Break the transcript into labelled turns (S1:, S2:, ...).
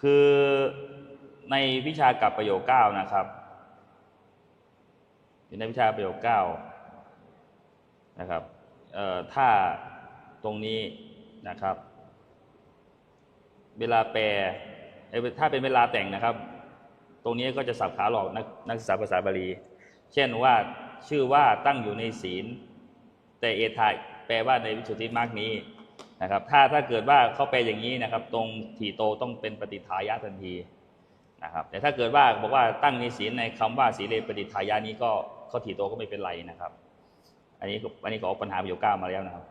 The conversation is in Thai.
S1: คือในวิชากับประโยคเก้านะครับ อยู่ในวิชาประโยคเก้านะครับเอ่อถ้าตรงนี้นะครับ เวลาแปลถ้าเป็นเวลาแต่งนะครับ ตรงนี้ก็จะสับขาหลอกนักนักศึกษาภาษาบาลี เช่นว่าชื่อว่าตั้งอยู่ในศีล แต่เอทายแปลว่าในวิสุทธิมรรคนี้ นะครับ ถ้าถ้าเกิดว่าเขาแปลอย่างนี้นะครับ ตรงทีโตต้องเป็นปฏิทายะทันทีนะครับ แต่ถ้าเกิดว่าบอกว่าตั้งในศีลในคำว่าศีเลปฏิทายะนี้ก็เขาทีโตก็ไม่เป็นไรนะครับ อันนี้อันนี้ก็อปัญหาประโยคเก้ามาแล้วนะครับ